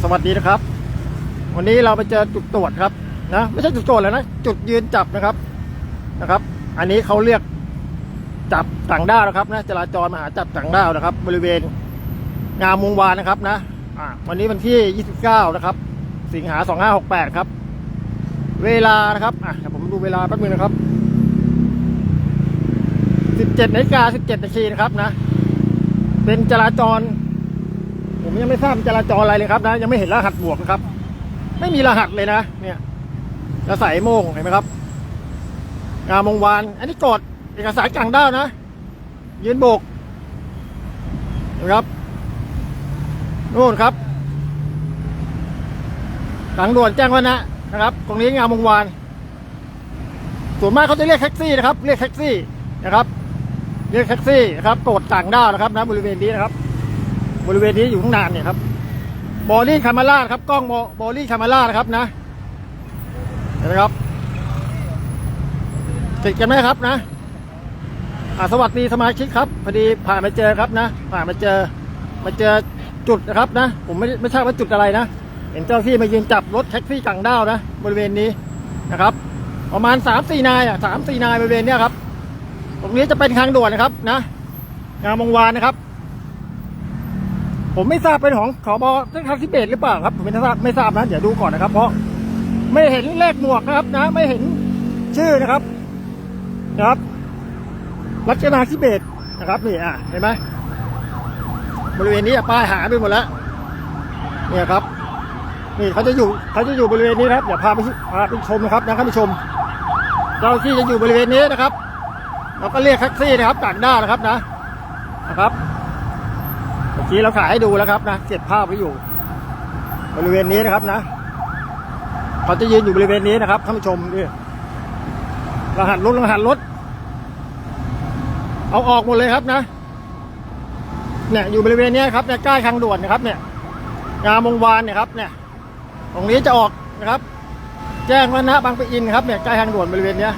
สวัสดีนะครับ วันนี้เราไปเจอจุดตรวจครับนะไม่ใช่จุดตรวจแล้วนะ จุดยืนจับนะครับนะครับ อันนี้เขาเรียกจับต่างด้าวนะครับนะจราจรมหาจับต่างด้าวนะครับ บริเวณงามวงวานนะครับนะอ่าวันนี้วันที่ 29 นะครับ สิงหา 2568 ครับ เวลานะครับอะผมดูเวลาแป๊บนึงนะครับ17นาฬิกา17นาทีนะครับนะ เป็นจราจร ผมยังไม่ทราบจราจรอะไรเลยครับนะ ยังไม่เห็นรหัสบวกนะครับ ไม่มีรหัสเลยนะ เนี่ยจะใส่โมงเห็นไหมครับ งามวงวาน อันนี้กดเอกสารกลางด้าวนะ ยืนโบกเห็นไหมครับนู่นครับทางด่วนแจ้งวัฒนะนะครับ ตรงนี้งามวงวาน ส่วนมากเขาจะเรียกแท็กซี่นะครับ เรียกแท็กซี่นะครับ เรียกแท็กซี่นะครับโกดต่างด้าวนะครับนะบริเวณนี้นะครับ บริเวณนี้อยู่ข้งนานเนี่ยครับบอลี่คามาร่าครับกล้องบอลี่คามาร่านะครับนะเห็นไหมครับติดกันไหมครับนะอ่าสวัสดีสมาชิกครับพอดีผ่านมาเจอครับนะ ผ่านมาเจอมาเจอจุดนะครับนะ ผมไม่ไม่ทราบว่าจุดอะไรนะเห็นเจ้าที่มายืนจับรถแท็กซี่ต่างด้าวนะบริเวณนี้นะครับ ประมาณสามสี่นายอะสามสี่นายบริเวณเนี้ยครับ ตรงนี้จะเป็นทางด่วนนะครับนะงามวงวานนะครับ ผมไม่ทราบเป็นของขอบอทางทิเบตหรือเปล่าครับผมไม่ทราบไม่ทราบนะเดี๋ยวดูก่อนนะครับ เพราะไม่เห็นเลขหมวกนะครับนะ ไม่เห็นชื่อนะครับนะครับ รัชนาทิเบตนะครับนี่อะเห็นไหมบริเวณนี้ป้ายหายไปหมดแล้วเนี่ยครับ นี่เขาจะอยู่เขาจะอยู่บริเวณนี้ครับเดี๋ยวพาไปพาไปชมนะครับนะท่านผู้ชม เจ้าที่จะอยู่บริเวณนี้นะครับเราก็เรียกแท็กซี่นะครับต่างด้าวนะครับนะนะครับ กี้เราถ่ายให้ดูแล้วครับนะเก็บภาพไว้อยู่ บริเวณนี้นะครับนะเขาจะยืนอยู่บริเวณนี้นะครับท่านผู้ชมนี่รหัสรถรหัสรถ เอาออกหมดเลยครับนะเนี่ยอยู่บริเวณนี้ครับเนี่ยใกล้ทางด่วนนะครับ เนี่ยงามวงวานเนี่ยครับ เนี่ย ตรงนี้จะออกนะครับ แจ้งวัฒนะบางปะอินครับเนี่ยใกล้ทางด่วนบริเวณเนี้ย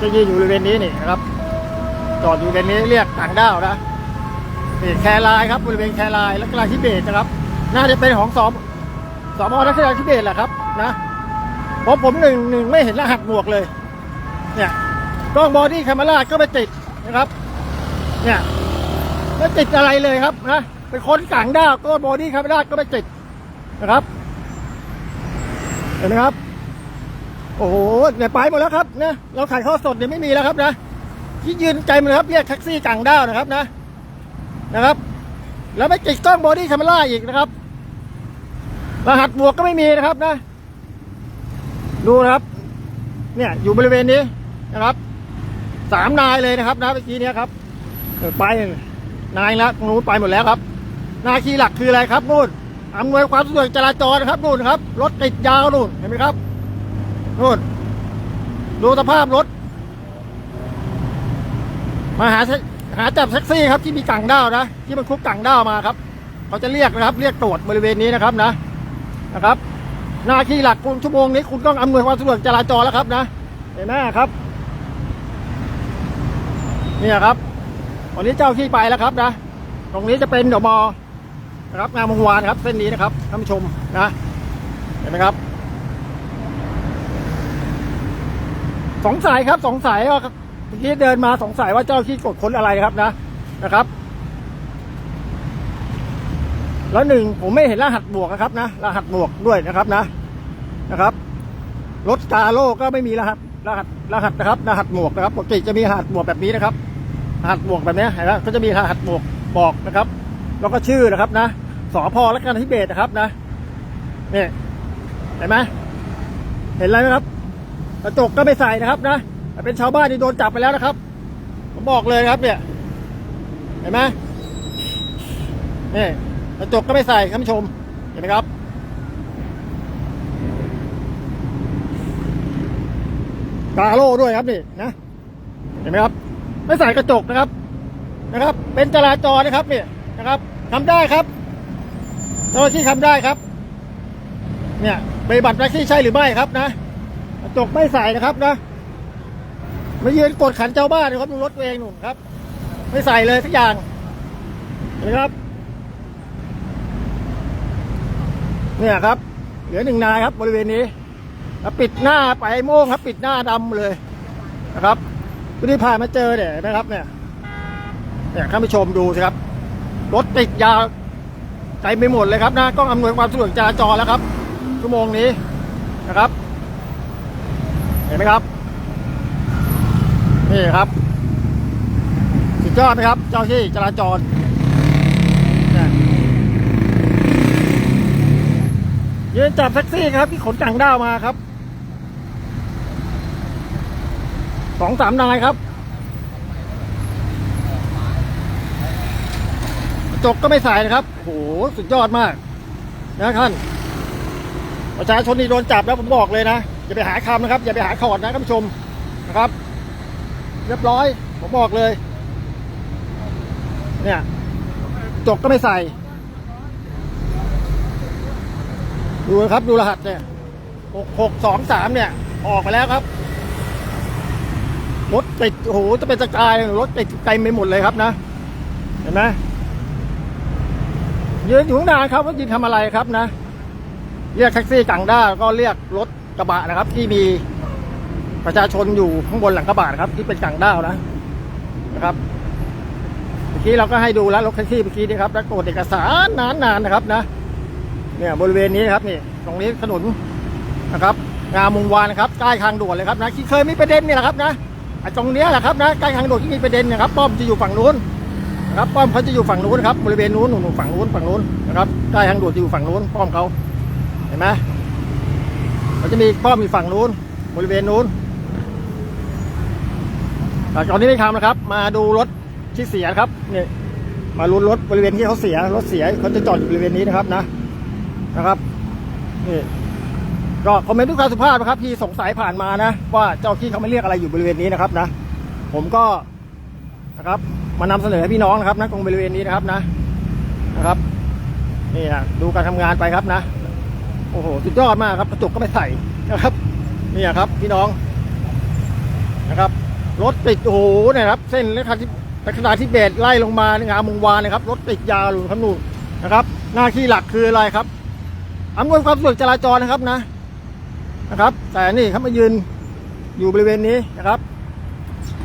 จะยืนอยู่บริเวณนี้นี่นะครับจอดอยู่บริเวณนี้เรียกต่างด้าวนะ นี่แครายครับบริเวณแครายและกลางทิเบตนะครับ น่าจะเป็นของสอบสอบอนักศึกษาทิเบตแหละครับนะเพราะผมหนึ่งหนึ่งไม่เห็นรหัสหมวกเลย เนี่ยกล้องบอดี้แคมราก็ไม่ติดนะครับ เนี่ยไม่ติดอะไรเลยครับนะเป็นคนกลางด้าวก็บอดี้แคมราก็ไม่ติดนะครับ เห็นไหมครับ โอ้โหเนี่ยไปหมดแล้วครับนะเราขายข้อสดเนี่ยไม่มีแล้วครับนะที่ยืนใจมันครับเรียกแท็กซี่กลางด้าวนะครับนะ นะครับ แล้วไม่ติดกล้องบอดี้แคมราอีกนะครับ รหัสบวกก็ไม่มีนะครับนะ ดูนะครับ เนี่ยอยู่บริเวณนี้นะครับสามนายเลยนะครับนะเมื่อกี้เนี้ยครับไปนายและตรงนู้นไปหมดแล้วครับหนาคีหลักคืออะไรครับนู่นอำนวยความสะดวกจราจรครับนู่นครับรถติดยาวนู่นเห็นไหมครับนู่นดูสภาพรถมาหา หาจับแท็กซี่ครับที่มีกังด้าวนะที่มันคุกกังด้าวมาครับเขาจะเรียกนะครับ เรียกตรวจบริเวณนี้นะครับนะนะครับ หน้าที่หลักคุณชั่วโมงนี้คุณต้องอำนวยความสะดวกจราจรแล้วครับนะเห็นไหมครับเนี่ยครับวันนี้เจ้าที่ไปแล้วครับนะตรงนี้จะเป็นเดอมอร์นะครับงานมงวานครับเส้นนี้นะครับท่านผู้ชมนะ เห็นไหมครับสงสัยครับสงสัยว่า อกี้เดินมาสงสัยว่าเจ้าที่กดค้นอะไรครับนะนะครับ แล้วหนึ่งผมไม่เห็นรหัสบวกนะครับนะรหัสบวกด้วยนะครับนะนะครับรถกาโลก็ไม่มีรหัสรหัสรหัสนะครับรหัสหมวกนะครับปกติจะมีรหัสบวกแบบนี้นะครับ รหัสบวกแบบนี้เห็นไหมก็จะมีรหัสบวกบอกนะครับ แล้วก็ชื่อนะครับนะสอพอและการทิเบตนะครับนะนี่เห็นไหมเห็นอะไรไหมครับกระจกก็ไม่ใส่นะครับนะ แต่เป็นชาวบ้านที่โดนจับไปแล้วนะครับ ผมบอกเลยครับเนี่ย เห็นไหมนี่กระจกก็ไม่ใส่ท่านผู้ชม เห็นไหมครับ กาโล่ด้วยครับนี่นะ เห็นไหมครับ ไม่ใส่กระจกนะครับ นะครับ เป็นจราจรนะครับเนี่ยนะครับทำได้ครับเจ้าหน้าที่ทำได้ครับ เนี่ยปฏิบัติหน้าที่ใช่หรือไม่ครับนะกระจกไม่ใส่นะครับนะ มายืนกดขันเจ้าบ้านนะครับดูรถตัวเองหนุ่นครับ ไม่ใส่เลยทุกอย่างนไหมครับ เนี่ยครับ เหลือหนึ่งนายครับ บริเวณนี้ปิดหน้าไปโม่งครับ ปิดหน้าดำเลยนะครับผู้ที่ผ่านมาเจอเนี่ยนะครับ เนี่ยเนี่ยท่านผู้ชมดูสิครับ รถติดยาวใจไปหมดเลยครับนะกล้องอำนวยความสะดวกจราจรแล้วครับชั่วโมงนี้นะครับ เห็นไหมครับ นี่ครับ สุดยอดนะครับ เจ้าที่จราจรยืนจับแท็กซี่ครับที่ขนจังด้าวมาครับสองสามนายครับจกก็ไม่ใส่นะครับโอ้โหสุดยอดมากนะท่านประชาชนนี่โดนจับแล้วผมบอกเลยนะ อย่าไปหาคำนะครับ อย่าไปหาขอดนะท่านผู้ชมนะครับ เรียบร้อย ผมบอกเลย เนี่ยจกก็ไม่ใส่ ดูครับดูรหัสเนี่ยหกหกสองสามเนี่ย ออกไปแล้วครับ รถติดโอ้โหจะเป็นสกายรถติดไกลไปหมดเลยครับนะ เห็นไหมยืนอยู่ข้างหน้าครับว่ายืนทำอะไรครับนะ เรียกแท็กซี่กังด้าก็เรียกรถกระบะนะครับ ที่มี ประชาชนอยู่ข้างบนหลังกระบะนะครับ ที่เป็นกังด้าวนะนะครับเมื่อกี้เราก็ให้ดูแล้วรถแท็กซี่เมื่อกี้นี่ครับแล้วกดเอกสารนานๆนะครับนะ เนี่ยบริเวณนี้นครับนี่ตรงนี้ถนนนะครับ งามวงวานนะครับใกล้ทางด่วนเลยครับนะที่เคยมีประเด็นนี่แหละครับนะไอ้ตรงเนี้ยแหละครับนะใกล้ทางด่วนที่มีประเด็นนะครับ ป้อมจะอยู่ฝั่งนู้นนะครับป้อมเขาจะอยู่ฝั่งนู้นครับบริเวณนู้นหนูฝั่งนู้นฝั่งนู้นนะครับใกล้ทางด่วนจะอยู่ฝั่งนู้นป้อมเขาเห็นไหมมันจะมีป้อมอยู่ฝั่งนู้นบริเวณนู้น ตอนนี้ไม่ทำนะครับ มาดูรถที่เสียครับนี่มาลุ้นรถบริเวณที่เขาเสียรถเสียเขาจะจอดอยู่บริเวณนี้นะครับนะนะครับนี่ก็คอมเมนต์ด้วยความสุภาพนะครับที่สงสัยผ่านมานะ ว่าเจ้าที่เขาไม่เรียกอะไรอยู่บริเวณนี้นะครับนะ ผมก็นะครับมานำเสนอให้พี่น้องนะครับนะตรงบริเวณนี้นะครับนะนะครับ นี่นะดูการทำงานไปครับนะ โอ้โหสุดยอดมากครับกระจกก็ไม่ใส่นะครับ นี่ครับพี่น้องนะครับ รถติดโอ้โหเนะครับ เส้นเลขาธิลักษณะที่เบสไล่ลงมาในงามวงวานนะครับ รถติดยาวอยู่ครับนู่นนะครับ หน้าที่หลักคืออะไรครับอำนวยความสะดวกจราจรนะครับนะนะครับ แต่นี่ครับมายืนอยู่บริเวณนี้นะครับ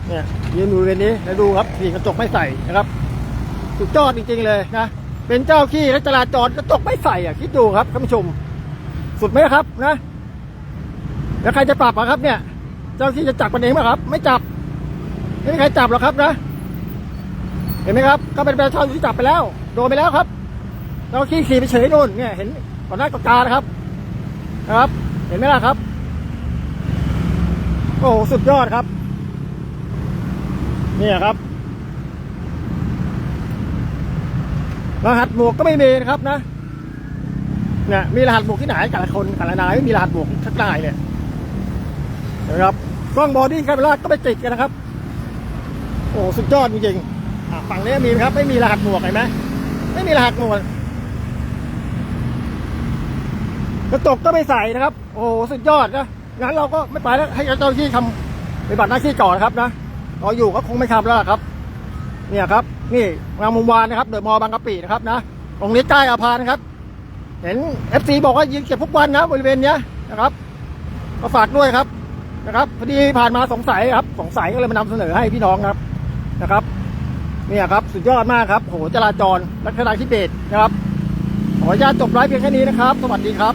เนี่ยยืนอยู่บริเวณนี้แล้วดูครับนี่กระจกไม่ใส่นะครับสุดยอดจริงๆเลยนะเป็นเจ้าขี้และจราจรกระจกไม่ใส่อะคิดดูครับท่านผู้ชม สุดไหมครับนะ แล้วใครจะปรับอะครับเนี่ย เจ้าที่จะจับกันเองไหมครับ ไม่จับ ไม่มีใครจับหรอกครับนะ เห็นไหมครับ ก็เป็นประชาชนที่จับไปแล้ว โดนไปแล้วครับเจ้าขี้ขี่ไปเฉยนู่นเนี่ย เห็นต่อนหน้าต่อตานะครับ นะครับ เห็นไหมล่ะครับ โอ้โหสุดยอดครับ เนี่ยครับรหัสหมวกก็ไม่มีนะครับนะเนี่ยมีรหัสหมวกที่ไหนแต่ละคนแต่ละนายไม่มีรหัสหมวกทักนายเนี่ยนะครับกล้องบอดี้คาเมราก็ไปติดกันนะครับ โอ้สุดยอดจริงๆฝั่งนี้มีครับไม่มีรหัสหมวกเห็นไหมไม่มีรหัสหมวกกระจกก็ไม่ใส่นะครับ โอ้สุดยอดนะงั้นเราก็ไม่ไปแล้วให้เจ้าหน้าที่ทำปฏิบัติหน้าที่ก่อนนะครับนะเราอยู่ก็คงไม่ทำแล้วล่ะครับ เนี่ยครับ นี่งามวงวานนะครับเดอะมอบางกะปินะครับนะตรงนี้ใกล้อาพานะครับ เห็นเอฟซีบอกว่ายืนเก็บทุกวันนะบริเวณเนี้ยนะครับก็ฝากด้วยครับนะครับพอดีผ่านมาสงสัยครับ สงสัยก็เลยมานำเสนอให้พี่น้องนะครับ เนี่ยครับสุดยอดมากครับโหจราจรลักษณะที่เบสนะครับขออนุญาตจบไลฟ์เพียงแค่นี้นะครับ สวัสดีครับ